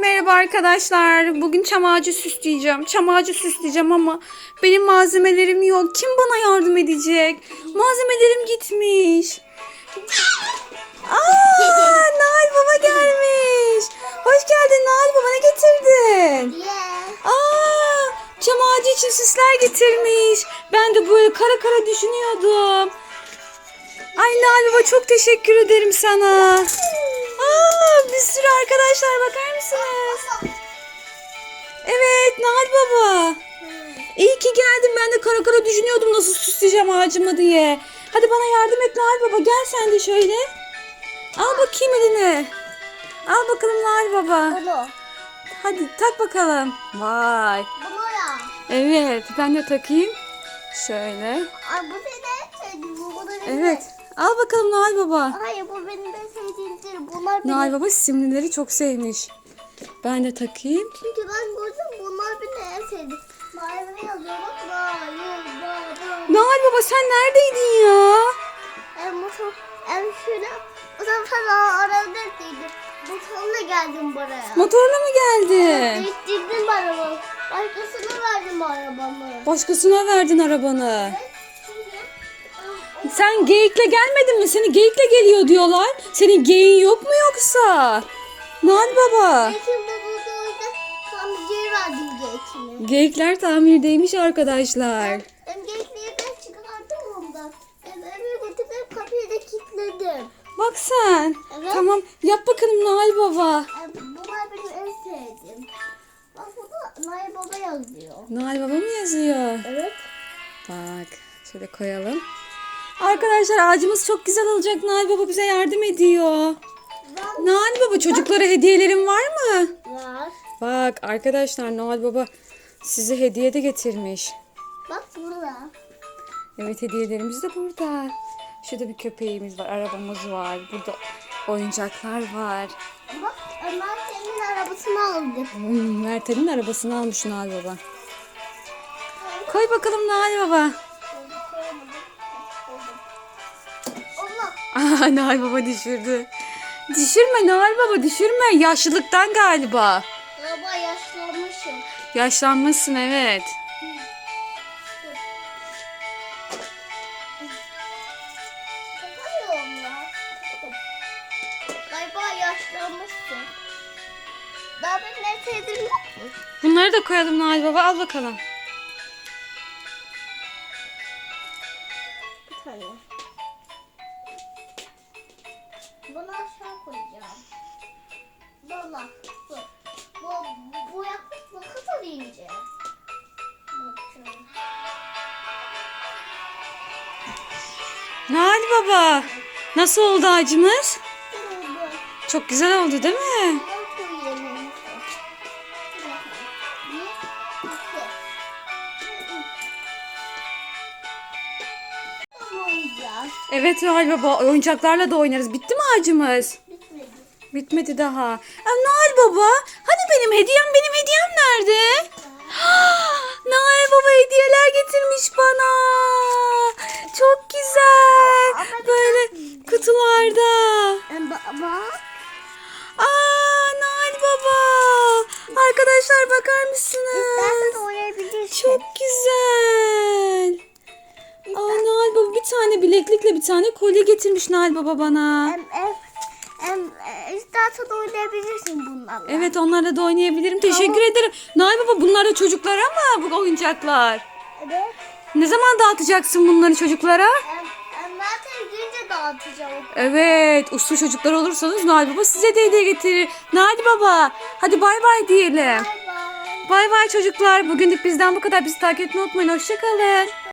Merhaba arkadaşlar. Bugün çam ağacı süsleyeceğim. Çam ağacı süsleyeceğim ama benim malzemelerim yok. Kim bana yardım edecek? Malzemelerim gitmiş. Aa, Nail Baba gelmiş. Hoş geldin Nail Baba. Ne getirdin? Aa, çam ağacı için süsler getirmiş. Ben de böyle kara kara düşünüyordum. Ay Nail Baba çok teşekkür ederim sana. Aa, bir sürü arkadaşlar bakar mısınız? Evet Nail Baba. İyi ki geldin. Ben de kara kara düşünüyordum nasıl süsleyeceğim ağacımı diye. Hadi bana yardım et Nail Baba. Gel sen de şöyle. Al bakayım eline. Al bakalım Nail Baba. Hadi tak bakalım. Vay. Evet ben de takayım. Şöyle. Evet. Al bakalım Nail Baba. Hayır bu benim. Bunlar benim. Nail Baba simlileri çok sevmiş. Ben de takayım. Çünkü ben gördüm bunlar benim en sevdiğim. Nail ne yazıyor bak. Nail Baba. Nail Baba sen neredeydin ya? En motor. En şöyle. O zaman sana aradaydım. Motorla geldim buraya. Motorla mı geldin? Değiştirdim arabamı. Başkasına verdim arabamı. Başkasına verdin arabanı. Çünkü Sen geyikle gelmedin mi? Seni geyikle geliyor diyorlar. Senin geyiğin yok mu yoksa? Nail Baba. Orada verdim geçimi. Geyikler tamirdeymiş arkadaşlar. Ben geçmeyi ben çıkardım ondan. Ben eve götürüp kapıyı da kilitledim. Bak sen. Evet. Tamam yap bakalım Nail Baba. Yani bunlar benim en sevdiğim. Bak burada Nail Baba yazıyor. Nail Baba mı yazıyor? Evet. Bak şöyle koyalım. Arkadaşlar ağacımız çok güzel olacak. Nail Baba bize yardım ediyor. Nail Baba çocuklara hediyelerin var mı? var. Bak arkadaşlar Noel Baba size hediye de getirmiş. Bak burada. Evet hediyelerimiz de burada. Şurada bir köpeğimiz var, arabamız var. Burada oyuncaklar var. Bak Ömer senin arabasını aldı. Hmm, Mert'in arabasını almış Noel Baba. Koy bakalım Noel Baba. Noel Baba düşürdü. Düşürme Noel Baba düşürme. Yaşlılıktan galiba. Baba yaşlanmışım. Yaşlanmışsın evet. Galiba yaşlanmışsın. Daha benim en sevdiğim yok mu? Bunları da koyalım Noel Baba al bakalım. Bir tane. Bunu aşağı koyacağım. Valla. Bu, bu, bu yaklaşık ne kadar ince. Bakıyorum. Noel Baba nasıl oldu ağacımız? Oldu. Çok güzel oldu değil mi? Evet Noel Baba oyuncaklarla da oynarız. Bitti mi ağacımız? Bitmedi. Bitmedi daha. Aa, Noel Baba hani benim hediyem benim hediyem nerede? Noel Baba hediyeler getirmiş bana. Çok güzel. Böyle kutularda. Baba. Aa Noel Baba. Arkadaşlar bakar İstersen mısınız? oynayabilirsin. Çok güzel. Bir tane kolye getirmiş Noel Baba bana. Em, em, em, e, istersen oynayabilirsin bunlarla. Evet onlarla da oynayabilirim. Teşekkür ederim. Nail Baba bunlar da çocuklara mı bu oyuncaklar? Evet. Ne zaman dağıtacaksın bunları çocuklara? Em, em, zaten günce dağıtacağım. Evet uslu çocuklar olursanız Nail Baba size de hediye getirir. Nail Baba hadi bay bay diyelim. Bay bay. Bay bay çocuklar. Bugünlük bizden bu kadar. Bizi takip etmeyi unutmayın. Hoşçakalın.